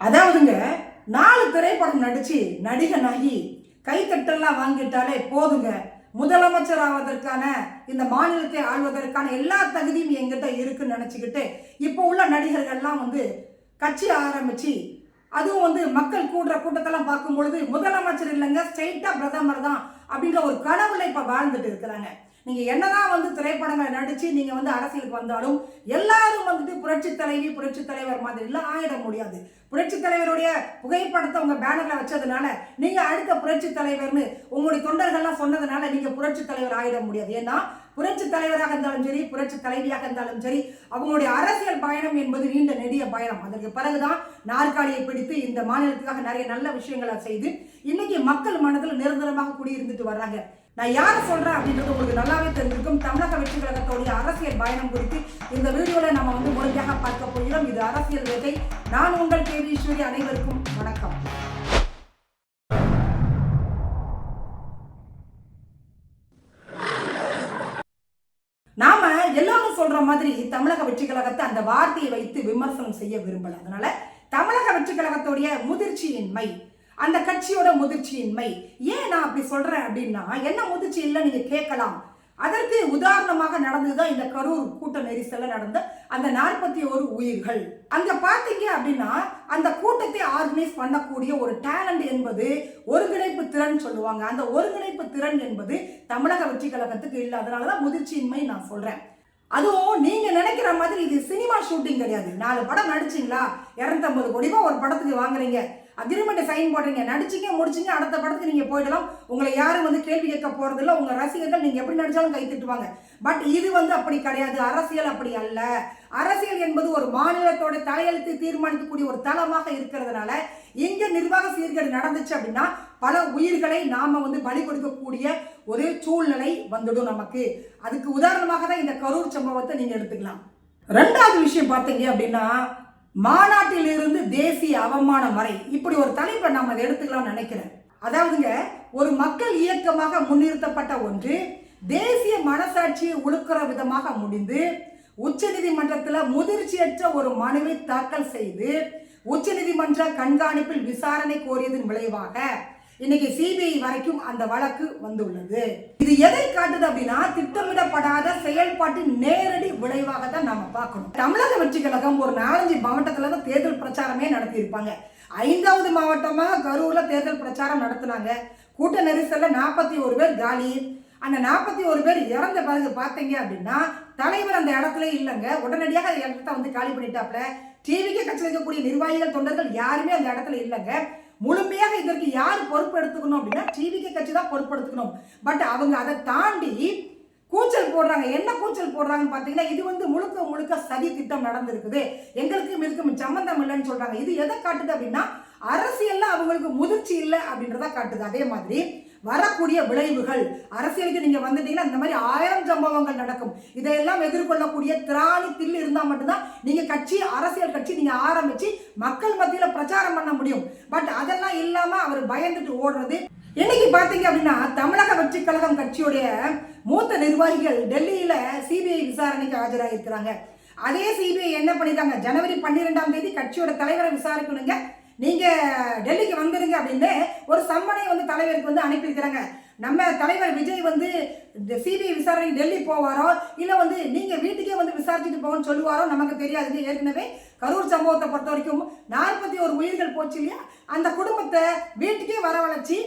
அதாவதுங்க நாலு திரைப்படம் நடிச்சு நடிகனாகி கைத்தட்டெல்லாம் வாங்கிட்டாலே போதுங்க. முதலமைச்சர் ஆவதற்கான இந்த மாநிலத்தை ஆள்வதற்கான எல்லா தகுதியும் எங்கிட்ட இருக்குன்னு நினச்சிக்கிட்டு இப்போ உள்ள நடிகர்கள்லாம் வந்து கட்சி ஆரம்பிச்சு அதுவும் வந்து மக்கள் கூடுற கூட்டத்தெல்லாம் பார்க்கும் பொழுது முதலமைச்சர் இல்லைங்க ஸ்ட்ரெயிட்டாக பிரதமர் தான் அப்படின்ற ஒரு கனவுல இப்போ வாழ்ந்துட்டு இருக்கிறாங்க. நீங்கள் என்னதான் வந்து திரைப்படங்களை நடித்து நீங்கள் வந்து அரசியலுக்கு வந்தாலும் எல்லாரும் வந்துட்டு புரட்சி தலைவி புரட்சி தலைவர் மாதிரி எல்லாம் ஆயிட முடியாது. புரட்சி தலைவருடைய புகைப்படத்தை உங்கள் பேனரில் வச்சதுனால நீங்கள் அடுத்த புரட்சி தலைவர்னு உங்களுடைய தொண்டர்கள்லாம் சொன்னதுனால நீங்கள் புரட்சி தலைவர் ஆயிட முடியாது. ஏன்னா புரட்சி தலைவராக இருந்தாலும் சரி புரட்சி தலைவியாக இருந்தாலும் சரி அவங்களுடைய அரசியல் பயணம் என்பது நீண்ட நெடிய பயணம். அதற்கு பிறகுதான் நாற்காலியை பிடித்து இந்த மாநிலத்துக்காக நிறைய நல்ல விஷயங்களை செய்து இன்னைக்கு மக்கள் மனதில் நிரந்தரமாக குடியிருந்துட்டு வர்றாங்க. நான் யாரை சொல்றேன் அப்படின்றது உங்களுக்கு நல்லாவே தெரிஞ்சிருக்கும். தமிழக வெற்றி கழகத்தோடைய அரசியல் பயணம் குறித்து இந்த வீடியோல நம்ம வந்து முழுமையாக பார்க்க போகிறோம். இது அரசியல் வேட்டை. நான் உங்கள் கேவீஸ்வரி அனைவருக்கும் வணக்கம். நாம எல்லாரும் சொல்ற மாதிரி தமிழக வெற்றி கழகத்தை அந்த வார்த்தையை வைத்து விமர்சனம் செய்ய விரும்பல. அதனால தமிழக வெற்றி கழகத்துடைய முதிர்ச்சியின்மை அந்த கட்சியோட முதிர்ச்சியின்மை. ஏன் நான் அப்படி சொல்றேன் அப்படின்னா என்ன முதிர்ச்சி இல்லை நீங்க கேட்கலாம். அதற்கு உதாரணமாக நடந்ததுதான் இந்த கரூர் கூட்ட நெரிசல்ல நடந்த அந்த நாற்பத்தி ஒரு உயிர்கள். அங்க பாத்தீங்க அப்படின்னா அந்த கூட்டத்தை ஆர்கனைஸ் பண்ணக்கூடிய ஒரு டேலண்ட் என்பது ஒருங்கிணைப்பு திறன் சொல்லுவாங்க. அந்த ஒருங்கிணைப்பு திறன் என்பது தமிழக வெற்றி கழகத்துக்கு இல்லை. அதனாலதான் முதிர்ச்சியின்மை நான் சொல்றேன். அதுவும் நீங்க நினைக்கிற மாதிரி இது சினிமா ஷூட்டிங் கிடையாது. நாலு படம் நடிச்சீங்களா? இரநூத்தம்பது கோடி ரூபாய் ஒரு படத்துக்கு வாங்குறீங்க. அக்ரிமெண்ட் சைன் போடுறீங்க. நடிச்சிங்க முடிச்சிங்க அடுத்த படத்துக்கு நீங்கள் போயிடலாம். உங்களை யாரும் வந்து கேள்வி கேட்க போகிறதில்ல உங்கள் ரசிகர்கள் நீங்கள் எப்படி நடிச்சாலும் கை திட்டுவாங்க. பட் இது வந்து அப்படி கிடையாது. அரசியல் அப்படி அல்ல. அரசியல் என்பது ஒரு மாநிலத்தோட தலையெழுத்து தீர்மானிக்கக்கூடிய ஒரு தளமாக இருக்கிறதுனால இங்க நிர்வாக சீர்கேடு நடந்துச்சு அப்படின்னா பல உயிர்களை நாம வந்து பலி கொடுக்கக்கூடிய ஒரு சூழ்நிலை வந்துடும் நமக்கு. அதுக்கு உதாரணமாக தான் இந்த கரூர் சம்பவத்தை நீங்க எடுத்துக்கலாம். ரெண்டாவது விஷயம் பார்த்தீங்க அப்படின்னா மாநாட்டிலிருந்து தேசிய அவமானம் வரை. இப்படி ஒரு தலைப்பை நம்ம அதை எடுத்துக்கலாம்னு நினைக்கிறேன். அதாவதுங்க ஒரு மக்கள் இயக்கமாக முன்னிறுத்தப்பட்ட ஒன்று தேசிய மனசாட்சியை உழுக்கிற விதமாக முடிந்து உச்சநீதிமன்றத்தில் முதிர்ச்சியற்ற ஒரு மனுவை தாக்கல் செய்து உச்சநீதிமன்ற கண்காணிப்பில் விசாரணை கோரியதன் விளைவாக இன்னைக்கு சிபிஐ வரைக்கும் அந்த வழக்கு வந்துள்ளது. இது எதை காட்டுது அப்படின்னா திட்டமிடப்படாத செயல்பாட்டு நேரடி விளைவாக தான் நாம பார்க்கணும். தமிழக வெற்றி கழகம் ஒரு நாலஞ்சு மாவட்டத்துல தான் தேர்தல் பிரச்சாரமே நடத்தியிருப்பாங்க. ஐந்தாவது மாவட்டமாக கரூர்ல தேர்தல் பிரச்சாரம் நடத்தினாங்க. கூட்ட நெரிசல்ல நாற்பத்தி ஒரு பேர் காலி. அந்த நாற்பத்தி ஒரு பேர் இறந்த பிறகு பார்த்தீங்க அப்படின்னா தலைவர் அந்த இடத்துல இல்லைங்க. உடனடியாக அந்த இடத்த வந்து காலி பண்ணிட்டாப்ல. டிவிக்கு கட்சியில் இருக்கக்கூடிய நிர்வாகிகள் தொண்டர்கள் யாருமே அந்த இடத்துல இல்லைங்க. முழுமையாக இதற்கு யார் பொறுப்பெடுத்துக்கணும் அப்படின்னா டிவிகே கட்சி தான் பொறுப்பெடுத்துக்கணும் பட் அவங்க அதை தாண்டி கூச்சல் போடுறாங்க. என்ன கூச்சல் போடுறாங்கன்னு பார்த்தீங்கன்னா இது வந்து முழுக்க முழுக்க சதி திட்டம் நடந்திருக்குது. எங்களுக்கும் இதுக்கும் சம்மந்தம் இல்லைன்னு சொல்றாங்க. இது எதை காட்டுது அப்படின்னா அரசியல்ல அவங்களுக்கு முதிர்ச்சி இல்லை அப்படின்றத காட்டுது. அதே மாதிரி வரக்கூடிய விளைவுகள். அரசியலுக்கு நீங்கள் வந்துட்டீங்கன்னா இந்த மாதிரி ஆயிரம் சம்பவங்கள் நடக்கும். இதையெல்லாம் எதிர்கொள்ளக்கூடிய திராணி தில்லு இருந்தால் மட்டும்தான் நீங்கள் கட்சி அரசியல் கட்சி நீங்கள் ஆரம்பித்து மக்கள் மத்தியில் பிரச்சாரம் பண்ண முடியும். பட் அதெல்லாம் இல்லாமல் அவர் பயந்துட்டு ஓடுறது. இன்னைக்கு பார்த்தீங்க அப்படின்னா தமிழக வெற்றி கழகம் கட்சியுடைய மூத்த நிர்வாகிகள் டெல்லியில் சிபிஐ விசாரணைக்கு ஆஜராகிருக்கிறாங்க அதே சிபிஐ என்ன பண்ணிட்டாங்க? ஜனவரி பன்னிரெண்டாம் தேதி கட்சியோட தலைவரை விசாரிக்கணுங்க. நீங்கள் டெல்லிக்கு வந்துடுங்க அப்படின்னு ஒரு சம்மனை வந்து தலைவருக்கு வந்து அனுப்பியிருக்கிறாங்க. நம்ம தலைவர் விஜய் வந்து சிபிஐ விசாரணை டெல்லி போவாரோ இல்லை வந்து நீங்கள் வீட்டுக்கே வந்து விசாரிச்சுட்டு போகணும்னு சொல்லுவாரோ நமக்கு தெரியாதுன்னு ஏற்கனவே கரூர் சம்பவத்தை பொறுத்த வரைக்கும் நாற்பத்தி ஒரு உயிர்கள் போச்சு இல்லையா? அந்த குடும்பத்தை வீட்டுக்கே வரவழைச்சி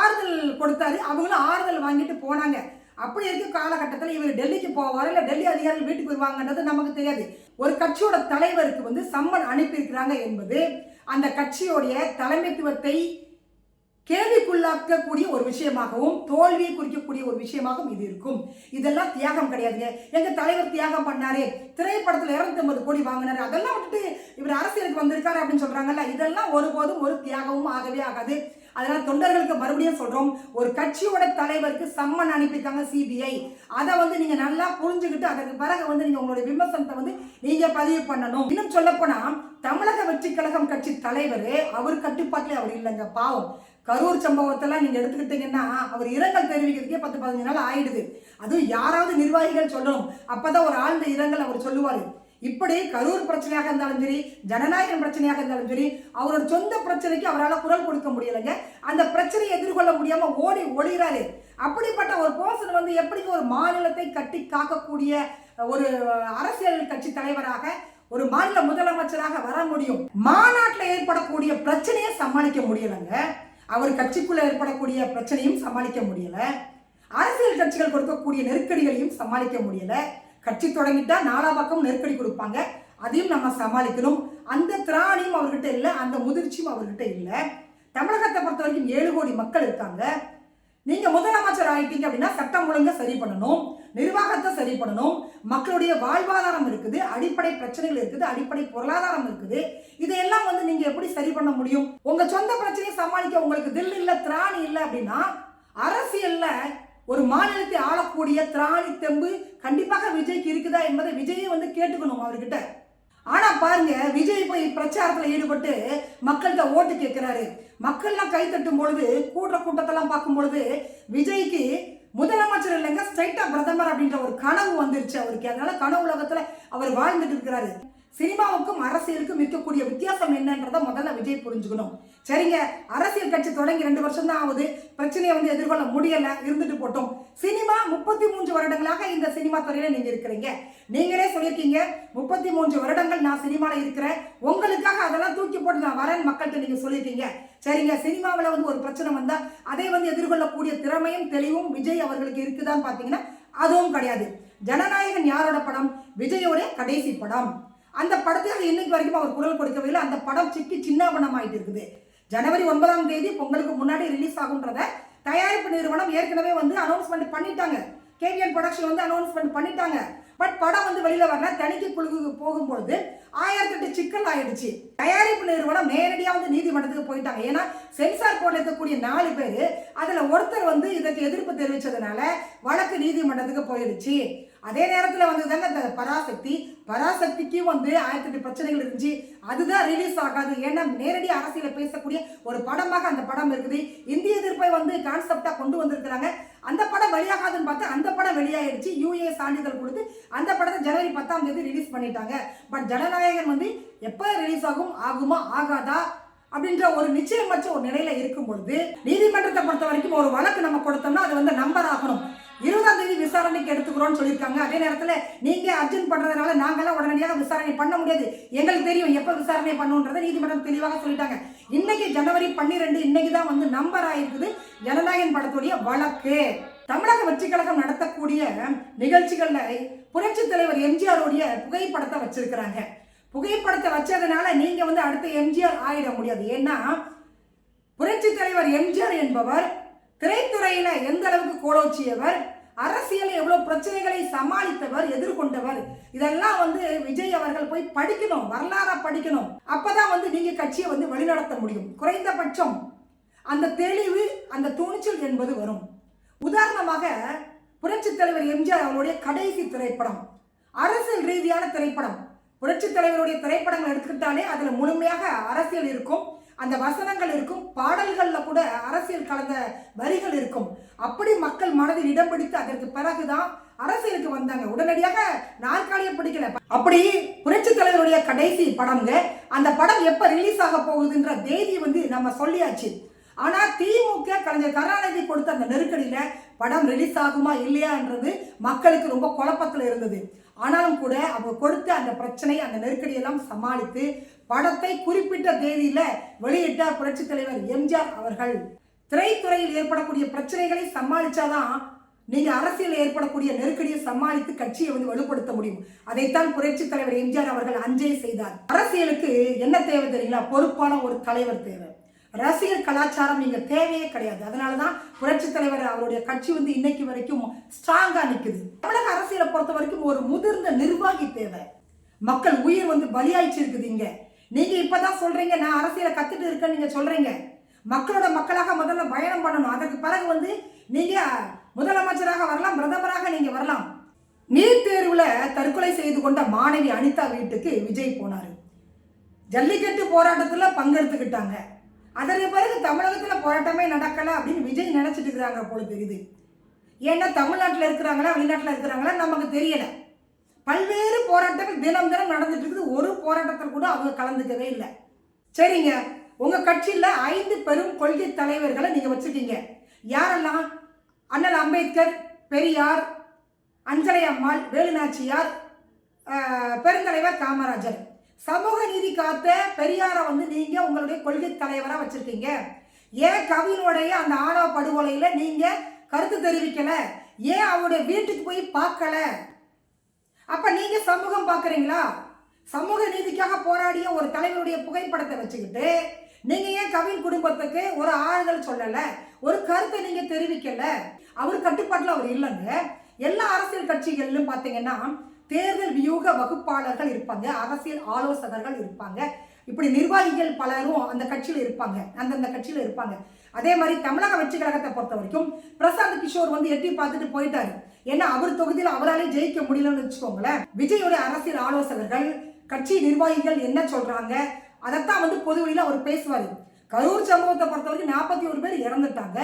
ஆறுதல் கொடுத்தாரு. அவங்களும் ஆறுதல் வாங்கிட்டு போனாங்க. அப்படி இருக்க காலகட்டத்தில் இவர் டெல்லிக்கு போவார் இல்லை டெல்லி அதிகாரிகள் வீட்டுக்கு வருவாங்கன்றது நமக்கு தெரியாது. ஒரு கட்சியோட தலைவருக்கு வந்து சம்மன் அனுப்பியிருக்கிறாங்க என்பது அந்த கட்சியோடைய தலைமைத்துவத்தை கேள்விக்குள்ளாக்கக்கூடிய ஒரு விஷயமாகவும் தோல்வியை குறிக்கக்கூடிய ஒரு விஷயமாகவும் இது இருக்கும். இதெல்லாம் தியாகம் கிடையாதுங்க. எங்க தலைவர் தியாகம் பண்ணாரு. திரைப்படத்தில் இருநூத்தி கோடி வாங்கினாரு. அதெல்லாம் விட்டுட்டு இவர் அரசியலுக்கு வந்திருக்காரு அப்படின்னு சொல்றாங்கல்ல. இதெல்லாம் ஒருபோதும் ஒரு தியாகமும் ஆகவே ஆகாது. அதனால தொண்டர்களுக்கு மறுபடியும் சொல்றோம் ஒரு கட்சியோட தலைவருக்கு சம்மன் அனுப்பியிருக்காங்க சிபிஐ. அதை வந்து நீங்க நல்லா புரிஞ்சுக்கிட்டு அதற்கு பிறகு வந்து நீங்க உங்களுடைய விமர்சனத்தை வந்து நீங்க பதிவு பண்ணணும். இன்னும் சொல்ல போனா தமிழக வெற்றி கழகம் கட்சி தலைவர் அவர் கட்டுப்பாட்டிலே அவர் இல்லைங்க பாவம். கரூர் சம்பவத்தெல்லாம் நீங்க எடுத்துக்கிட்டீங்கன்னா அவர் இரங்கல் தெரிவிக்கிறதுக்கே பத்து பதினஞ்சு நாள் ஆயிடுது. அதுவும் யாராவது நிர்வாகிகள் சொல்லணும். அப்பதான் ஒரு ஆழ்ந்த இரங்கல் அவர் சொல்லுவாரு. இப்படி கரூர் பிரச்சனையாக இருந்தாலும் சரி ஜனநாயகம் பிரச்சனையாக இருந்தாலும் சரி அவரோட சொந்த பிரச்சனைக்கு அவரால் குரல் கொடுக்க முடியலைங்க. அந்த பிரச்சனையை எதிர்கொள்ள முடியாமல் ஓடி ஒளிகிறாரு அப்படிப்பட்ட ஒரு பர்சன் வந்து எப்படி ஒரு மாநிலத்தை கட்டி காக்கக்கூடிய ஒரு அரசியல் கட்சி தலைவராக ஒரு மாநில முதலமைச்சராக வர முடியும்? மாநாட்டில் ஏற்படக்கூடிய பிரச்சனையை சமாளிக்க முடியலைங்க. அவர் கட்சிக்குள்ள ஏற்படக்கூடிய பிரச்சனையும் சமாளிக்க முடியல. அரசியல் கட்சிகள் கொடுக்கக்கூடிய நெருக்கடிகளையும் சமாளிக்க முடியல. கட்சி தொடங்கிட்டா நாலா பக்கம் நெருக்கடி கொடுப்பாங்க. அதையும் நம்ம சமாளிக்கணும். அந்த திராணியும் அவர்கிட்ட இல்லை அந்த முதிர்ச்சியும் அவர்கிட்ட இல்லை. தமிழகத்தை பொறுத்த வரைக்கும் ஏழு கோடி மக்கள் இருக்காங்க. நீங்க முதலமைச்சர் ஆயிட்டீங்க அப்படின்னா சட்டம் ஒழுங்கை சரி பண்ணணும் நிர்வாகத்தை சரி பண்ணணும். மக்களுடைய வாழ்வாதாரம் இருக்குது அடிப்படை பிரச்சனைகள் இருக்குது அடிப்படை பொருளாதாரம் இருக்குது. இதையெல்லாம் வந்து நீங்க எப்படி சரி பண்ண முடியும்? உங்க சொந்த பிரச்சனையை சமாளிக்க உங்களுக்கு தில் இல்லை திராணி இல்லை அப்படின்னா அரசியல்ல ஒரு மாநிலத்தை ஆளக்கூடிய திராணி தெம்பு கண்டிப்பாக விஜய்க்கு இருக்குதா என்பதை விஜயை வந்து கேட்டுக்கணும் அவர்கிட்ட. ஆனா பாருங்க விஜய் போய் பிரச்சாரத்துல ஈடுபட்டு மக்கள்கிட்ட ஓட்டு கேட்கிறாரு மக்கள்லாம் கை தட்டும் பொழுது கூடுற கூட்டத்தெல்லாம் பார்க்கும் பொழுது விஜய்க்கு முதலமைச்சர் இல்லைங்க ஸ்ட்ரைட்டா பிரதமர் அப்படின்ற ஒரு கனவு வந்துருச்சு அவருக்கு. அதனால கனவு உலகத்துல அவர் வாழ்ந்துட்டு இருக்கிறாரு. சினிமாவுக்கும் அரசியலுக்கும் இருக்கக்கூடிய வித்தியாசம் என்னன்றதை முதல்ல விஜய் புரிஞ்சுக்கணும். சரிங்க அரசியல் கட்சி தொடங்கி ரெண்டு வருஷம் தான் ஆகுது. பிரச்சனையை வந்து எதிர்கொள்ள முடியல இருந்துட்டு போட்டோம். சினிமா முப்பத்தி மூன்று வருடங்களாக இந்த சினிமா துறையில நீங்க இருக்கிறீங்க. நீங்களே சொல்லியிருக்கீங்க முப்பத்தி மூன்று வருடங்கள் நான் சினிமால இருக்கிறேன். உங்களுக்காக அதெல்லாம் தூக்கி போட்டு நான் வரேன் மக்கள்கிட்ட நீங்க சொல்லியிருக்கீங்க. சரிங்க சினிமாவில் வந்து ஒரு பிரச்சனை வந்தா அதை வந்து எதிர்கொள்ளக்கூடிய திறமையும் தெளிவும் விஜய் அவர்களுக்கு இருக்குதான்னு பார்த்தீங்கன்னா அதுவும் கிடையாது. ஜனநாயகன் யாரோட படம்? விஜயோட கடைசி படம். அந்த படத்தை இன்னைக்கு வரைக்கும் அவர் குரல் கொடுக்கவே இல்லை. அந்த படம் சிக்கி சின்னாபனம் ஆயிட்டு இருக்குது. ஜனவரி ஒன்பதாம் தேதி பொங்கலுக்கு முன்னாடி ரிலீஸ் ஆகுன்றத தயாரிப்பு நிறுவனம் ஏற்கனவே வந்து அனௌன்ஸ்மெண்ட் பண்ணிட்டாங்க. கேவிஎன் ப்ரொடக்ஷன் வந்து அனௌன்ஸ்மெண்ட் பண்ணிட்டாங்க. பட் படம் வந்து வெளியில வரல. தணிக்கை குழுவுக்கு போகும்பொழுது ஆயிரத்தி எட்டு சிக்கல் ஆயிடுச்சு. தயாரிப்பு நிறுவனம் நேரடியாக வந்து நீதிமன்றத்துக்கு போயிட்டாங்க. ஏன்னா சென்சார் போர்டில் இருக்கக்கூடிய நாலு பேர் அதில் ஒருத்தர் வந்து இதற்கு எதிர்ப்பு தெரிவித்ததுனால வழக்கு நீதிமன்றத்துக்கு போயிடுச்சு. அதே நேரத்தில் வந்து தாங்க இந்த பராசக்தி. பராசக்திக்கு வந்து ஆயிரத்தி எட்டு பிரச்சனைகள் இருந்துச்சு. அதுதான் ரிலீஸ் ஆகாது. ஏன்னா நேரடி அரசியல பேசக்கூடிய ஒரு படமாக அந்த படம் இருக்குது. இந்திய எதிர்ப்பை வந்து கான்செப்டாக கொண்டு வந்திருக்கிறாங்க. அந்த படம் வெளியாகாதுன்னு பார்த்தா அந்த படம் வெளியாயிடுச்சு. யூஏ சான்றிதழ் கொடுத்து அந்த படத்தை ஜனவரி பத்தாம் தேதி ரிலீஸ் பண்ணிட்டாங்க. பட் ஜனநாயகன் வந்து எப்போ ரிலீஸ் ஆகும்? ஆகுமா? ஆகாதா? அப்படின்ற ஒரு நிச்சயமற்ற ஒரு நிலையில இருக்கும் பொழுது நீதிமன்றத்தை பொறுத்த வரைக்கும் ஒரு வழக்கு நம்ம கொடுத்தோம்னா அது வந்து நம்பர் ஆகணும். இருபதாம் தேதி விசாரணைக்கு எடுத்துக்கிறோம்னு சொல்லியிருக்காங்க. அதே நேரத்தில் நீங்க அர்ஜென்ட் பண்றதுனால நாங்களாம் உடனடியாக விசாரணை பண்ண முடியாது. எங்களுக்கு தெரியும் எப்போ விசாரணை பண்ணுன்றதை நீதிமன்றம் தெளிவாக சொல்லிட்டாங்க. இன்னைக்கு ஜனவரி பன்னிரெண்டு இன்னைக்கு தான் வந்து நம்பர் ஆயிருக்குது. ஜனநாயகன் படத்துடைய வழக்கு. தமிழக வெற்றி கழகம் நடத்தக்கூடிய நிகழ்ச்சிகள்ல புரட்சி தலைவர் எம்ஜிஆருடைய புகைப்படத்தை வச்சிருக்கிறாங்க. புகைப்படத்தை வச்சதுனால நீங்க வந்து அடுத்த எம்ஜிஆர் ஆயிட முடியாது. ஏன்னா புரட்சி தலைவர் எம்ஜிஆர் என்பவர் திரைத்துறையில எந்த அளவுக்கு கோலோச்சியவர் அரசியல் எவ்வளோ பிரச்சனைகளை சமாளித்தவர் எதிர்கொண்டவர் இதெல்லாம் வந்து விஜய் அவர்கள் போய் படிக்கணும் வரலாறா படிக்கணும். அப்பதான் வந்து நீங்க கட்சியை வந்து வழிநடத்த முடியும். குறைந்தபட்சம் அந்த தெளிவு அந்த துணிச்சல் என்பது வரும். உதாரணமாக புரட்சி தலைவர் எம்ஜிஆர் அவருடைய கடைசி திரைப்படம் அரசியல் ரீதியான திரைப்படம். புரட்சி தலைவருடைய திரைப்படங்கள் எடுத்துக்கிட்டாலே அதில் முழுமையாக அரசியல் இருக்கும். அந்த வசனங்கள் இருக்கும். பாடல்களில் கூட அரசியல் கலந்த வரிகள் இருக்கும். அப்படி மக்கள் மனதில் இடம் பிடித்து அதற்கு பிறகுதான் அரசியலுக்கு வந்தாங்க. உடனடியாக நாற்காலியை பிடிக்கல. அப்படி புரட்சி தலைவருடைய கடைசி படம்ங்க. அந்த படம் எப்ப ரிலீஸ் ஆக போகுதுன்ற தேதி வந்து நம்ம சொல்லியாச்சு. ஆனா திமுக கலைஞர் கருணாநிதி கொடுத்த அந்த நெருக்கடியில படம் ரிலீஸ் ஆகுமா இல்லையான்றது மக்களுக்கு ரொம்ப குழப்பத்தில் இருந்தது. ஆனாலும் கூட அவங்க கொடுத்த அந்த பிரச்சனை அந்த நெருக்கடியெல்லாம் சமாளித்து படத்தை குறிப்பிட்ட தேதியில வெளியிட்ட புரட்சி தலைவர் எம்ஜிஆர் அவர்கள். திரைத்துறையில் ஏற்படக்கூடிய பிரச்சனைகளை சமாளிச்சாதான் நீங்க அரசியல் ஏற்படக்கூடிய நெருக்கடியை சமாளித்து கட்சியை வந்து வலுப்படுத்த முடியும். அதைத்தான் புரட்சி தலைவர் எம்ஜிஆர் அவர்கள் அஞ்சே செய்தார். அரசியலுக்கு என்ன தேவை தெரியுங்களா? பொறுப்பான ஒரு தலைவர் தேவை. ரசிகர் கலாச்சாரம் இங்க தேவையே கிடையாது. அதனாலதான் புரட்சி தலைவர் அவருடைய கட்சி வந்து இன்னைக்கு வரைக்கும் ஸ்ட்ராங்கா நிற்குது தமிழக அரசியலை பொறுத்த வரைக்கும் ஒரு முதிர்ந்த நிர்வாகி தேவை. மக்கள் உயிர் வந்து பலியாயிச்சு இருக்குது நீங்க இப்பதான் சொல்றீங்க நான் அரசியலை கத்துட்டு இருக்கேன்னு நீங்க சொல்றீங்க. மக்களோட மக்களாக முதல்ல பயணம் பண்ணணும். அதற்கு பிறகு வந்து நீங்க முதலமைச்சராக வரலாம் பிரதமராக நீங்க வரலாம். நீட் தேர்வுல தற்கொலை செய்து கொண்ட மாணவி அனிதா வீட்டுக்கு விஜய் போனாரு. ஜல்லிக்கட்டு போராட்டத்துல பங்கெடுத்துக்கிட்டாங்க. அதற்கு பிறகு தமிழகத்துல போராட்டமே நடக்கல அப்படின்னு விஜய் நினைச்சிட்டு இருக்கிறாங்க போல தெரியுது. ஏன்னா தமிழ்நாட்டில் இருக்கிறாங்களா வெளிநாட்டில் இருக்கிறாங்களா நமக்கு தெரியலை. பல்வேறு போராட்டங்கள் தினம் தினம் நடந்துட்டு இருக்குது. ஒரு போராட்டத்தில் கூட அவங்க கலந்துக்கவே இல்லை. சரிங்க. உங்கள் கட்சியில் ஐந்து பெரும் கொள்கை தலைவர்களை நீங்கள் வச்சுருக்கீங்க. யாரெல்லாம்? அண்ணல் அம்பேத்கர் பெரியார் அஞ்சலை அம்மாள் வேலுநாச்சியார் பெருந்தலைவர் காமராஜர். சமூக நீதி காத்த பெரியாரை வந்து நீங்கள் உங்களுடைய கொள்கை தலைவராக வச்சுருக்கீங்க. ஏன் கவினுடைய அந்த ஆணவ படுகொலையில் நீங்கள் கருத்து தெரிவிக்கலை? ஏன் அவருடைய வீட்டுக்கு போய் பார்க்கல? அப்ப நீங்க சமூகம் பார்க்குறீங்களா சமூக நீதிக்காக போராடிய ஒரு தலைவருடைய புகைப்படத்தை வச்சுக்கிட்டு நீங்க ஏன் கவின் குடும்பத்துக்கு ஒரு ஆறுதல் சொல்லல? ஒரு கருத்தை நீங்க தெரிவிக்கல? அவர் கட்டுப்பாட்டில் அவர் இல்லைங்க. எல்லா அரசியல் கட்சிகளிலும் பார்த்தீங்கன்னா தேர்தல் வியூக வகுப்பாளர்கள் இருப்பாங்க அரசியல் ஆலோசகர்கள் இருப்பாங்க. இப்படி நிர்வாகிகள் பலரும் அந்த கட்சியில் இருப்பாங்க அந்தந்த கட்சியில் இருப்பாங்க. அதே மாதிரி தமிழக வெற்றி கழகத்தை பொறுத்த வரைக்கும் பிரசாந்த் கிஷோர் வந்து எட்டி பார்த்துட்டு போயிட்டாரு. ஏன்னா அவர் தொகுதியில் அவராலே ஜெயிக்க முடியலன்னு வச்சுக்கோங்களேன். விஜயோட அரசியல் ஆலோசகர்கள் கட்சி நிர்வாகிகள் என்ன சொல்றாங்க? அதைத்தான் வந்து பொதுவெளியில் அவர் பேசுவார். கரூர் சம்பவத்தை பொறுத்த வரைக்கும் நாற்பத்தி ஒரு பேர் இறந்துட்டாங்க.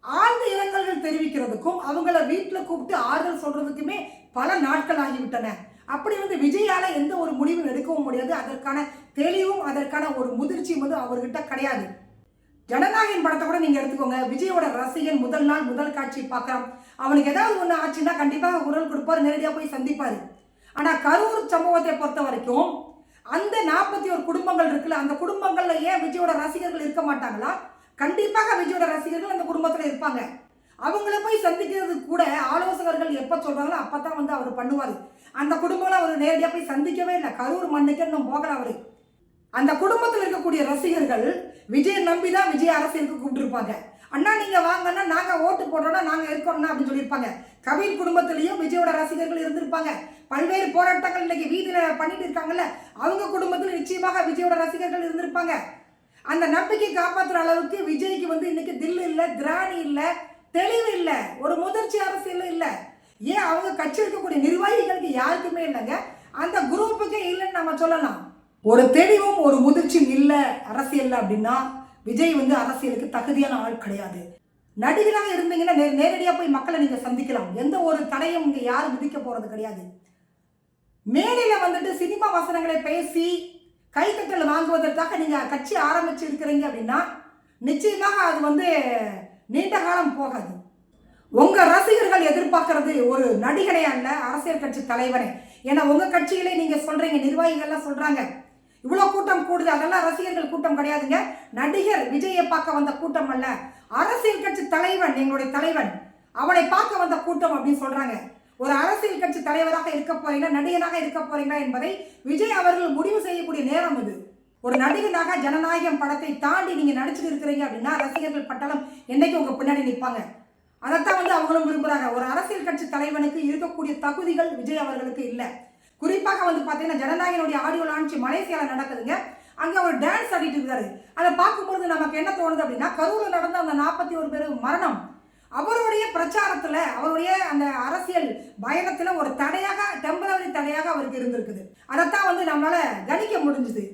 ஆழ்ந்த இரங்கல்கள் தெரிவிக்கிறதுக்கும் அவங்கள வீட்டில் கூப்பிட்டு ஆறுதல் சொல்றதுக்குமே பல நாட்கள் ஆகிவிட்டன. அப்படி வந்து விஜயால எந்த ஒரு முடிவும் எடுக்கவும் முடியாது. அதற்கான தெளிவும் அதற்கான ஒரு முதிர்ச்சியும் வந்து அவர்கிட்ட கிடையாது. ஜனநாயகன் படத்தை கூட நீங்க எடுத்துக்கோங்க. விஜயோட ரசிகன் முதல் நாள் முதல் காட்சி பார்க்குறான் அவனுக்கு ஏதாவது ஒன்று ஆச்சுன்னா கண்டிப்பாக குரல் கொடுப்பாரு நேரடியாக போய் சந்திப்பார். ஆனால் கரூர் சம்பவத்தை பொறுத்த வரைக்கும் அந்த நாற்பத்தி ஒரு குடும்பங்கள் இருக்குல்ல அந்த குடும்பங்களில் ஏன் விஜயோட ரசிகர்கள் இருக்க மாட்டாங்களா? கண்டிப்பாக விஜயோட ரசிகர்கள் அந்த குடும்பத்தில் இருப்பாங்க. அவங்கள போய் சந்திக்கிறதுக்கு கூட ஆலோசகர்கள் எப்போ சொல்கிறாங்களோ அப்போ தான் வந்து அவர் பண்ணுவார். அந்த குடும்பம்ல அவர் நேரடியாக போய் சந்திக்கவே இல்லை. கரூர் மண்ணுக்கு இன்னும் போகல அவர். அந்த குடும்பத்தில் இருக்கக்கூடிய ரசிகர்கள் விஜய் நம்பி தான் விஜய் அரசியலுக்கு கூப்பிட்டுருப்பாங்க. அண்ணா நீங்கள் வாங்கன்னா நாங்கள் ஓட்டு போடுறோம்னா நாங்கள் இருக்கோம்னா அப்படின்னு சொல்லியிருப்பாங்க. கவின் குடும்பத்திலையும் விஜயோட ரசிகர்கள் இருந்திருப்பாங்க. பல்வேறு போராட்டங்கள் இன்னைக்கு வீதியில் பண்ணிட்டு இருக்காங்கல்ல அவங்க குடும்பத்தில் நிச்சயமாக விஜயோட ரசிகர்கள் இருந்திருப்பாங்க. அந்த நம்பிக்கை காப்பாற்றுற அளவுக்கு விஜய்க்கு வந்து இன்னைக்கு தில்லு இல்லை திராணி இல்லை தெளிவு இல்லை ஒரு முதிர்ச்சி அரசியல் இல்லை. ஏன் அவங்க கட்சி இருக்கக்கூடிய நிர்வாகிகளுக்கு யாருக்குமே இல்லைங்க? அந்த குரூப்புக்கே இல்லைன்னு நம்ம சொல்லலாம். ஒரு தெளிவும் ஒரு முதிர்ச்சியும் இல்லை அரசியலில் அப்படின்னா விஜய் வந்து அரசியலுக்கு தகுதியான ஆள் கிடையாது. நடிகராக இருந்தீங்கன்னா நே நேரடியாக போய் மக்களை நீங்கள் சந்திக்கலாம். எந்த ஒரு தடையும் இங்கே யாரும் விதிக்க போகிறது கிடையாது. மேடையில் வந்துட்டு சினிமா வசனங்களை பேசி கைத்தட்டல் வாங்குவதற்காக நீங்கள் கட்சி ஆரம்பிச்சு இருக்கிறீங்க அப்படின்னா நிச்சயமாக அது வந்து நீண்ட காலம் போகாது. உங்கள் ரசிகர்கள் எதிர்பார்க்கறது ஒரு நடிகனே அல்ல அரசியல் கட்சி தலைவரே ஏன்னா உங்கள் கட்சியிலே நீங்கள் சொல்கிறீங்க நிர்வாகிகள்லாம் சொல்கிறாங்க இவ்வளோ கூட்டம் கூடுது. அதெல்லாம் ரசிகர்கள் கூட்டம் கிடையாதுங்க. நடிகர் விஜயை பார்க்க வந்த கூட்டம் அல்ல. அரசியல் கட்சி தலைவன் எங்களுடைய தலைவன் அவனை பார்க்க வந்த கூட்டம் அப்படின்னு சொல்றாங்க. ஒரு அரசியல் கட்சி தலைவராக இருக்க போறீங்களா நடிகராக இருக்க போறீங்களா என்பதை விஜய் அவர்கள் முடிவு செய்யக்கூடிய நேரம் இது. ஒரு நடிகனாக ஜனநாயகம் படத்தை தாண்டி நீங்க நடிச்சுட்டு இருக்கிறீங்க அப்படின்னா ரசிகர்கள் பட்டாளம் என்னைக்கு உங்க பின்னாடி நிற்பாங்க? அதைத்தான் வந்து அவங்களும் விரும்புறாங்க. ஒரு அரசியல் கட்சி தலைவனுக்கு இருக்கக்கூடிய தகுதிகள் விஜய் அவர்களுக்கு இல்லை. குறிப்பாக வந்து பார்த்தீங்கன்னா ஜனநாயகனுடைய ஆடியோ லான்ச் மலேசியாவில் நடக்குதுங்க. அங்கே அவர் டான்ஸ் ஆடிட்டு இருக்காரு. அதை பார்க்கும்பொழுது நமக்கு என்ன தோணுது அப்படின்னா கரூரில் நடந்த அந்த நாற்பத்தி ஒரு பேர் மரணம் அவருடைய பிரச்சாரத்தில் அவருடைய அந்த அரசியல் பயணத்தில் ஒரு தடையாக டெம்பரவரி தடையாக அவருக்கு இருந்திருக்குது. அதைத்தான் வந்து நம்மளால் கணிக்க முடிஞ்சுது.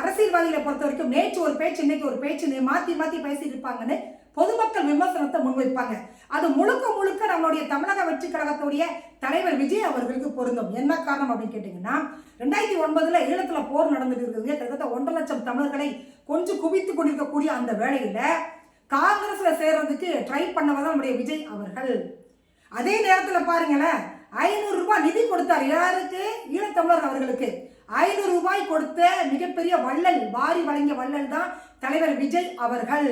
அரசியல்வாதிகளை பொறுத்த வரைக்கும் நேற்று ஒரு பேச்சு இன்னைக்கு ஒரு பேச்சு மாற்றி மாற்றி பேசிட்டு இருப்பாங்கன்னு பொதுமக்கள் விமர்சனத்தை முன்வைப்பாங்க. அது முழுக்க முழுக்க நம்மளுடைய தமிழக வெற்றி கழகத்துடைய தலைவர் விஜய் அவர்களுக்கு பொருந்தும். என்ன காரணம் அப்படின்னு கேட்டிங்கன்னா ரெண்டாயிரத்தி ஒன்பதுல ஈழத்துல போர் நடந்துட்டு இருக்குதுங்க கிட்டத்தட்ட ஒன்றரை லட்சம் தமிழர்களை கொஞ்சம் குவித்து கொண்டிருக்கக்கூடிய அந்த வேளையில காங்கிரஸ்ல சேர்றதுக்கு ட்ரை பண்ணவர் நம்முடைய விஜய் அவர்கள். அதே நேரத்துல பாருங்களேன் ஐநூறு ரூபாய் நிதி கொடுத்தார். யாருக்கு? ஈழத்தமிழர் அவர்களுக்கு. ஐநூறு ரூபாய் கொடுத்த மிகப்பெரிய வள்ளல் வாரி வழங்கிய வள்ளல் தான் தலைவர் விஜய் அவர்கள்.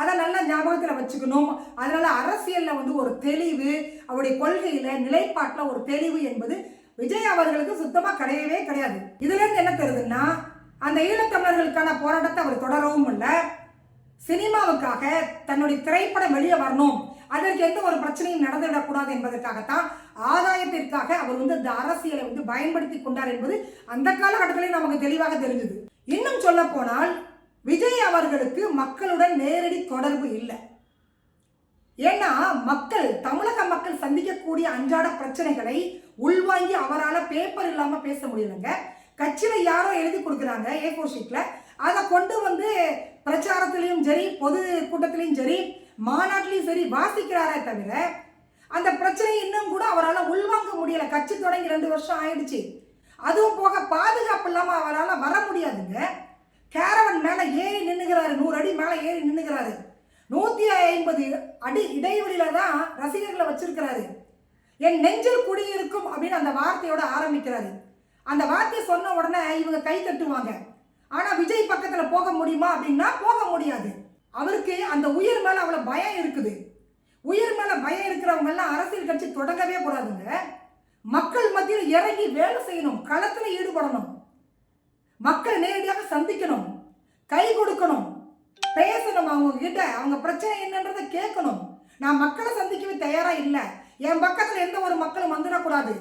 அதை நல்லா ஞாபகத்தில் வச்சுக்கணும். அதனால் அரசியலில் வந்து ஒரு தெளிவு அவருடைய கொள்கையில் நிலைப்பாட்டில் ஒரு தெளிவு என்பது விஜய் அவர்களுக்கு சுத்தமாக கிடையவே கிடையாது. இதுலேருந்து என்ன தெரியுதுன்னா அந்த ஈழத்தமிழர்களுக்கான போராட்டத்தை அவர் தொடரவும் இல்லை. சினிமாவுக்காக தன்னுடைய திரைப்படம் வெளியே வரணும். அதற்கு எந்த ஒரு பிரச்சனையும் நடந்துவிடக்கூடாது என்பதற்காகத்தான் ஆதாயத்திற்காக அவர் வந்து இந்த அரசியலை வந்து பயன்படுத்தி கொண்டார் என்பது அந்த காலகட்டத்திலே நமக்கு தெளிவாக தெரிஞ்சது. இன்னும் சொல்ல போனால் விஜய் அவர்களுக்கு மக்களுடன் நேரடி தொடர்பு இல்லை. ஏன்னா மக்கள் தமிழக மக்கள் சந்திக்கக்கூடிய அன்றாட பிரச்சனைகளை உள்வாங்கி அவரால் பேப்பர் இல்லாமல் பேச முடியலைங்க. கட்சியில் யாரோ எழுதி கொடுக்குறாங்க ஏ ஃபோர் ஷீட்டில் அதை கொண்டு வந்து பிரச்சாரத்திலையும் சரி பொது கூட்டத்திலையும் சரி மாநாட்டிலையும் சரி வாசிக்கிறாரே தவிர அந்த பிரச்சனை இன்னும் கூட அவரால் உள்வாங்க முடியல. கட்சி தொடங்கி ரெண்டு வருஷம் ஆயிடுச்சு. அதுவும் போக பாதுகாப்பு இல்லாமல் அவரால் வர முடியாதுங்க கேரவன் மேலே ஏறி நின்னுகிறாரு நூறு அடி மேலே ஏறி நின்னுகிறாரு. நூற்றி ஐம்பது அடி இடைவெளியில தான் ரசிகர்களை வச்சிருக்கிறாரு. என் நெஞ்சில் குடியிருக்கும் அப்படின்னு அந்த வார்த்தையோட ஆரம்பிக்கிறாரு. அந்த வார்த்தையை சொன்ன உடனே இவங்க கை தட்டுவாங்க. ஆனால் விஜய் பக்கத்தில் போக முடியுமா அப்படின்னா போக முடியாது. அவருக்கு அந்த உயிர் மேலே அவ்வளோ பயம் இருக்குது. உயிர் மேலே பயம் இருக்கிறவங்க எல்லாம் அரசியல் கட்சி தொடங்கவே கூடாதுங்க. மக்கள் மத்தியில் இறங்கி வேலை செய்யணும் களத்தில் ஈடுபடணும். மக்கள் நேரடியாக சந்திக்கணும் கை கொடுக்கணும் பேசணும் அவங்க கிட்ட அவங்க பிரச்சனை என்னன்றதை கேட்கணும். நான் மக்களை சந்திக்கவே தயாரா இல்லை. என் பக்கத்தில் எந்த ஒரு மக்களும் வந்துடக்கூடாது.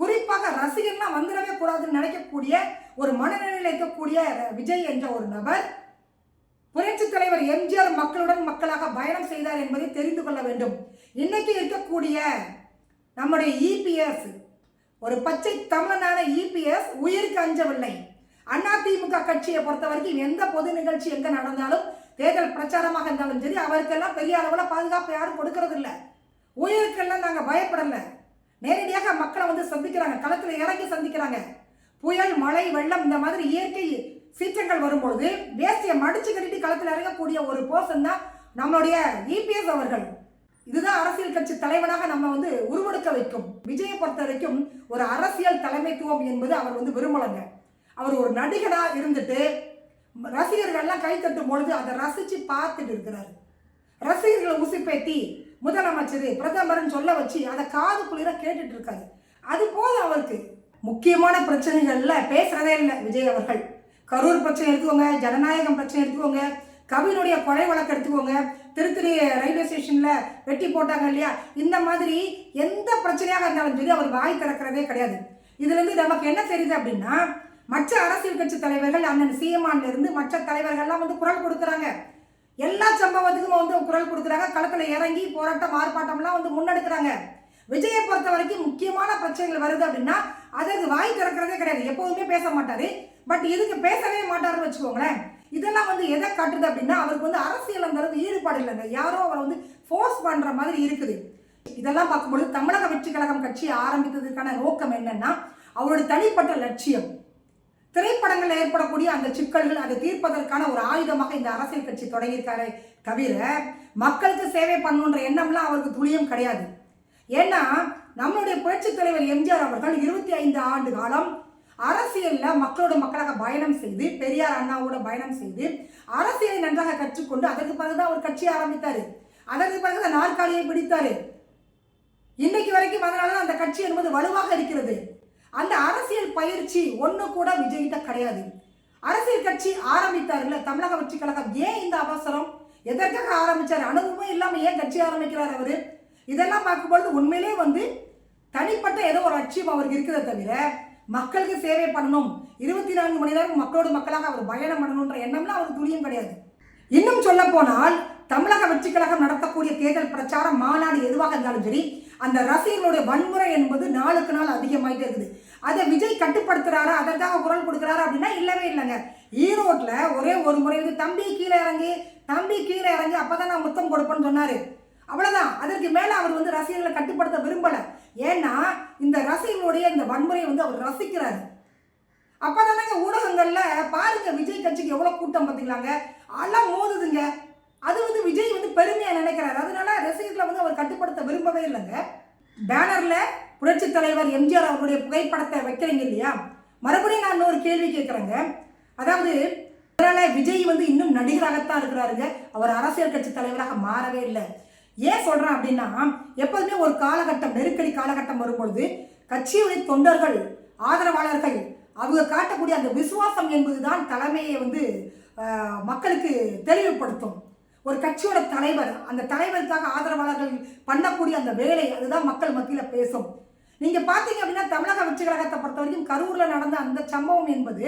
குறிப்பாக ரசிகர்லாம் வந்துடவே கூடாதுன்னு நினைக்கக்கூடிய ஒரு மனநிலையில் இருக்கக்கூடிய விஜய் என்ற ஒரு நபர் புரட்சி தலைவர் எம்ஜிஆர் மக்களுடன் மக்களாக பயணம் செய்தார் என்பதை தெரிந்து கொள்ள வேண்டும். இன்னைக்கு இருக்கக்கூடிய நம்முடைய இபிஎஸ் ஒரு பச்சை தமிழனான இபிஎஸ் உயிருக்கு அஞ்சவில்லை. அதிமுக கட்சியை பொறுத்த வரைக்கும் எந்த பொது நிகழ்ச்சி எங்கே நடந்தாலும் தேர்தல் பிரச்சாரமாக இருந்தாலும் சரி அவருக்கெல்லாம் பெரிய அளவில் பாதுகாப்பு யாரும் கொடுக்கறது இல்லை உயிருக்கெல்லாம் நாங்கள் பயப்படலை. நேரடியாக மக்களை வந்து சந்திக்கிறாங்க களத்தில் இறங்கி சந்திக்கிறாங்க. புயல் மழை வெள்ளம் இந்த மாதிரி இயற்கை சீற்றங்கள் வரும்பொழுது வேஷ்டியை மடிச்சு கட்டிட்டு களத்தில் இறங்கக்கூடிய ஒரு போர்சன் தான் நம்மளுடைய இபிஎஸ் அவர்கள். இதுதான் அரசியல் கட்சி தலைவனாக நம்ம வந்து உருவெடுக்க வைக்கும். விஜயை பொறுத்த வரைக்கும் ஒரு அரசியல் தலைமைத்துவம் என்பது அவர் வந்து விரும்பலைங்க. அவர் ஒரு நடிகராக இருந்துட்டு ரசிகர்கள்லாம் கை தட்டும் பொழுது அதை ரசித்து பார்த்துட்டு இருக்கிறாரு. ரசிகர்களை உசிப்பேத்தி முதலமைச்சர் பிரதமர்னு சொல்ல வச்சு அதை காது குளிர கேட்டுட்டு இருக்காரு. அது போதும் அவருக்கு. முக்கியமான பிரச்சனைகள்ல பேசுறதே இல்லை விஜய் அவர்கள். கரூர் பிரச்சனை எடுத்துக்கோங்க ஜனநாயகம் பிரச்சனை எடுத்துக்கோங்க கவினுடைய கொலை வழக்கு எடுத்துக்கோங்க திருத்தணி ரயில்வே ஸ்டேஷனில் வெட்டி போட்டாங்க இல்லையா? இந்த மாதிரி எந்த பிரச்சனையாக இருந்தாலும் சரி அவர் வாய் திறக்கிறதே கிடையாது. இதுலேருந்து நமக்கு என்ன தெரியுது அப்படின்னா மற்ற அரசியல் கட்சி தலைவர்கள் அண்ணன் சீமான்ல இருந்து மற்ற தலைவர்கள்லாம் வந்து குரல் கொடுக்குறாங்க. எல்லா சம்பவத்துக்கும் வந்து குரல் கொடுக்குறாங்க. களத்தில் இறங்கி போராட்டம் ஆர்ப்பாட்டம்லாம் வந்து முன்னெடுக்கிறாங்க. விஜயை பொறுத்த வரைக்கும் முக்கியமான பிரச்சனைகள் வருது அப்படின்னா அதற்கு வாய் திறக்கிறதே கிடையாது. எப்போதுமே பேச மாட்டாரு. பட் இதுக்கு பேசவே மாட்டாருன்னு வச்சுக்கோங்களேன். இதெல்லாம் வந்து எதை காட்டுது அப்படின்னா அவருக்கு வந்து அரசியல் அந்த ஈடுபாடு இல்லைங்க. யாரோ அவரை வந்து ஃபோர்ஸ் பண்ணுற மாதிரி இருக்குது. இதெல்லாம் பார்க்கும்பொழுது தமிழக வெற்றி கழகம் கட்சி ஆரம்பித்ததுக்கான நோக்கம் என்னன்னா அவரோட தனிப்பட்ட லட்சியம். திரைப்படங்களில் ஏற்படக்கூடிய அந்த சிக்கல்கள் அதை தீர்ப்பதற்கான ஒரு ஆயுதமாக இந்த அரசியல் கட்சி தொடங்கியிருக்காரு தவிர மக்களுக்கு சேவை பண்ணுன்ற எண்ணம்லாம் அவருக்கு துளியும் கிடையாது. ஏன்னா நம்மளுடைய புரட்சி தலைவர் எம்ஜிஆர் அவர்கள் இருபத்தி ஐந்து ஆண்டு காலம் அரசியலில் மக்களோட மக்களாக பயணம் செய்து பெரியார் அண்ணாவோட பயணம் செய்து அரசியலை நன்றாக கற்றுக்கொண்டு அதற்கு பிறகுதான் ஒரு கட்சி ஆரம்பித்தார். அதற்கு பிறகுதான் நாற்காலியை பிடித்தார். இன்னைக்கு வரைக்கும் அதனால அந்த கட்சி என்பது வலுவாக இருக்கிறது. அந்த அரசியல் பயிற்சி ஒன்று கூட விஜய்கிட்ட கிடையாது. அரசியல் கட்சி ஆரம்பித்தாருல்ல தமிழக வெற்றி கழகம் ஏன் இந்த அவசரம்? எதற்காக ஆரம்பிச்சார்? அனுபவமே இல்லாமல் ஏன் கட்சி ஆரம்பிக்கிறார் அவர்? இதெல்லாம் பார்க்கும்பொழுது உண்மையிலே வந்து தனிப்பட்ட ஏதோ ஒரு அச்சீவ் அவருக்கு இருக்கிறத தவிர மக்களுக்கு சேவை பண்ணணும் இருபத்தி நான்கு மணி நேரம் மக்களோடு மக்களாக அவர் பயணம் பண்ணணுன்ற எண்ணம்லாம் அவருக்கு துளியும் கிடையாது. இன்னும் சொல்ல போனால் தமிழக வெற்றி கழகம் நடத்தக்கூடிய தேர்தல் பிரச்சாரம் மாநாடு எதுவாக இருந்தாலும் சரி அந்த ரசிகர்களுடைய வன்முறை என்பது நாளுக்கு நாள் அதிகமாயிட்டே இருக்குது. அதை விஜய் கட்டுப்படுத்துறாரா? அதற்காக குரல் கொடுக்குறாரா அப்படின்னா இல்லவே இல்லைங்க. ஈரோட்டில் ஒரே ஒரு முறை வந்து தம்பி கீழே இறங்கி தம்பி கீழே இறங்கி அப்பதான் நான் முத்தம் கொடுப்பேன்னு சொன்னார். அவ்வளோதான் அதற்கு மேலே அவர் வந்து ரசிகர்களை கட்டுப்படுத்த விரும்பலை. ஏன்னா இந்த ரசிகர்களுடைய இந்த வன்முறையை வந்து அவர் ரசிக்கிறாரு. அப்பதானங்க ஊடகங்களில் பாருங்க விஜய் கட்சிக்கு எவ்வளோ கூட்டம் பார்த்தீங்களாங்க எல்லாம் மோதுதுங்க அது வந்து விஜய் வந்து பெருமையாக நினைக்கிறார். அதனால ரசிகர்களை வந்து அவர் கட்டுப்படுத்த விரும்பவே இல்லைங்க. பேனரில் புரட்சி தலைவர் எம்ஜிஆர் அவருடைய புகைப்படத்தை வைக்கிறீங்க இல்லையா? மறுபடியும் நான் இன்னொரு கேள்வி கேட்குறேங்க. அதாவது அதனால் விஜய் வந்து இன்னும் நடிகராகத்தான் இருக்கிறாருங்க. அவர் அரசியல் கட்சி தலைவராக மாறவே இல்லை. ஏன் சொல்கிறேன் அப்படின்னா எப்போதுமே ஒரு காலகட்டம் நெருக்கடி காலகட்டம் வரும்பொழுது கட்சியுடைய தொண்டர்கள் ஆதரவாளர்கள் அவங்க காட்டக்கூடிய அந்த விசுவாசம் என்பதுதான் தலைமையை வந்து மக்களுக்கு தெளிவுபடுத்தும். ஒரு கட்சியோட தலைவர் அந்த தலைவருக்காக ஆதரவாளர்கள் பண்ணக்கூடிய அந்த வேலை அதுதான் மக்கள் மத்தியில் பேசும். நீங்கள் பார்த்தீங்க அப்படின்னா தமிழக வெற்றி கழகத்தை பொறுத்த வரைக்கும் கரூரில் நடந்த அந்த சம்பவம் என்பது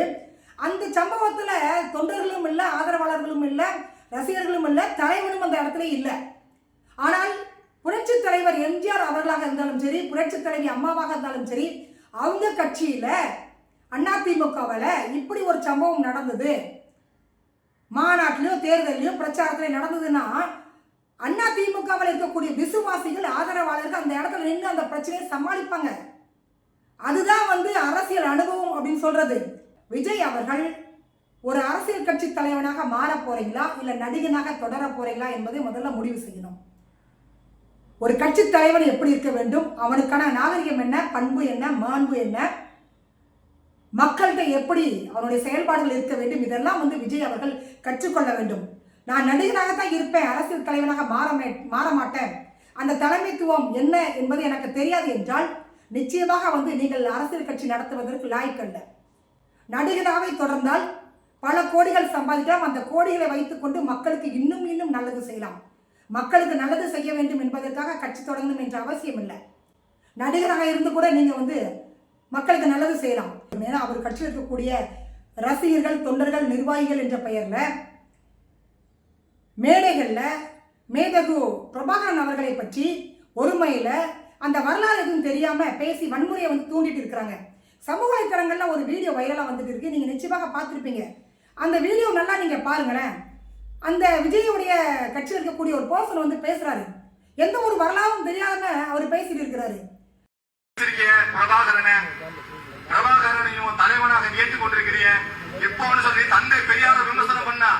அந்த சம்பவத்தில் தொண்டர்களும் இல்லை ஆதரவாளர்களும் இல்லை ரசிகர்களும் இல்லை தலைவனும் அந்த இடத்துல இல்லை. ஆனால் புரட்சி தலைவர் எம்ஜிஆர் அவர்களாக இருந்தாலும் சரி புரட்சி தலைவி அம்மாவாக இருந்தாலும் சரி அவங்க கட்சியில் அதிமுகவில் இப்படி ஒரு சம்பவம் நடந்தது. மாநாட்டிலையும் தேர்தலையும் பிரச்சாரத்திலையும் நடந்ததுன்னா அண்ணா திமுகவில் இருக்கக்கூடிய விசுவாசிகள் ஆதரவாளர்கள் அந்த இடத்துல நின்று அந்த பிரச்சனையை சமாளிப்பாங்க. அதுதான் வந்து அரசியல் அனுபவம் அப்படின்னு சொல்றது. விஜய் அவர்கள் ஒரு அரசியல் கட்சி தலைவனாக மாற போறீங்களா? இல்லை நடிகனாக தொடர போறீங்களா என்பதை முதல்ல முடிவு செய்யணும். ஒரு கட்சி தலைவன் எப்படி இருக்க வேண்டும்? அவனுக்கான நாகரிகம் என்ன? பண்பு என்ன? மாண்பு என்ன? மக்கள்கிட்ட எப்படி அவனுடைய செயல்பாடுகள் இருக்க வேண்டும்? இதெல்லாம் வந்து விஜய் அவர்கள் கற்றுக்கொள்ள வேண்டும். நான் நடிகராகத்தான் இருப்பேன். அரசியல் தலைவனாக மாற மாற மாட்டேன் அந்த தலைமைத்துவம் என்ன என்பது எனக்கு தெரியாது என்றால் நிச்சயமாக வந்து நீங்கள் அரசியல் கட்சி நடத்துவதற்கு லாய்க்கல்ல நடிகராகவே தொடர்ந்தால் பல கோடிகள் சம்பாதிக்கலாம். அந்த கோடிகளை வைத்துக்கொண்டு மக்களுக்கு இன்னும் இன்னும் நல்லது செய்யலாம். மக்களுக்கு நல்லது செய்ய வேண்டும் என்பதற்காக கட்சி தொடங்கணும் என்ற அவசியம் இல்லை. நடிகராக இருந்து கூட நீங்கள் வந்து மக்களுக்கு நல்லது செய்யலாம். ஏன்னா அவர் கட்சியில் இருக்கக்கூடிய ரசிகர்கள் தொண்டர்கள் நிர்வாகிகள் என்ற பெயரில் மேடைகளில் மேதகு பிரபாகரன் அவர்களை பற்றி ஒருமையில் அந்த வரலாறு எதுவும் தெரியாமல் பேசி வன்முறையை வந்து தூண்டிட்டு இருக்கிறாங்க. சமூக வலைத்தளங்களில் ஒரு வீடியோ வைரலாக வந்துட்டு இருக்கு. நீங்கள் நிச்சயமாக பார்த்துருப்பீங்க. அந்த வீடியோ நல்லா நீங்கள் பாருங்களேன். அந்த விஜயுடைய கட்சியில் இருக்கக்கூடிய ஒரு பர்சன் வந்து பேசுறாரு. எந்த ஒரு வரலாறும் தெரியாம அவர் பேசிட்டு இருக்கிறாரு. பிரபாகரனையும் தலைவனாக ஏற்றுக் கொண்டிருக்கிறிய இப்போன்னு சொல்லி தந்தை பெரியார விமர்சனம் பண்ணா?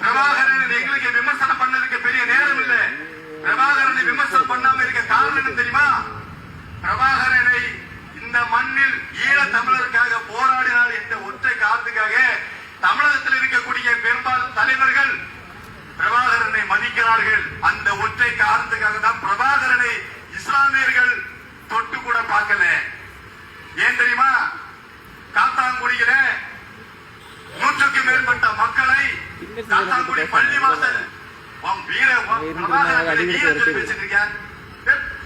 பிரபாகரன் எங்களுக்கு விமர்சனம் பண்ணதுக்கு பெரிய நேரம் இல்ல. பிரபாகரனை விமர்சனம் பண்ணாம இருக்க காரணம் என்ன தெரியுமா? பிரபாகரனை இந்த மண்ணில் ஈழ தமிழருக்காக போராடினார் என்ற ஒற்றை காரணத்துக்காக தமிழகத்தில் இருக்கக்கூடிய பெரும்பாலும் தலைவர்கள் பிரபாகரனை மதிக்கிறார்கள் அந்த ஒற்றை காரணத்துக்காக தான் பிரபாகரனை இஸ்லாமியர்கள் தொட்டு கூட பார்க்கல. ஏன் தெரியுமா? காத்தாங்குடியில நூற்றுக்கு மேற்பட்ட மக்களை காத்தாங்குடி பள்ளிவாசல்?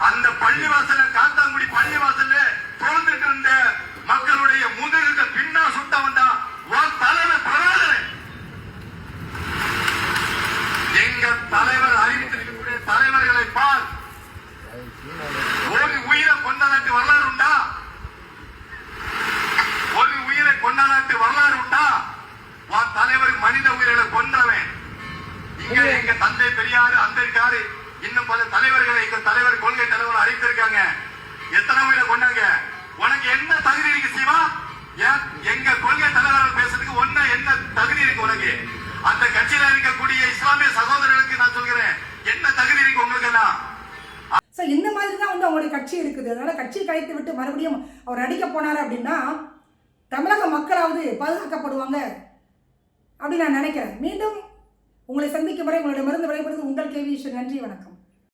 அந்த பள்ளிவாசல காத்தாங்குடி பள்ளிவாசல்ல தொழுந்துட்டு இருந்த மக்களுடைய முதுகுக்கு பின்னா சுட்ட வந்தா உன் தலைவர் பிரபாகரன். எங்க தலைவர் அறிவித்திருக்கக்கூடிய தலைவர்களை பார்.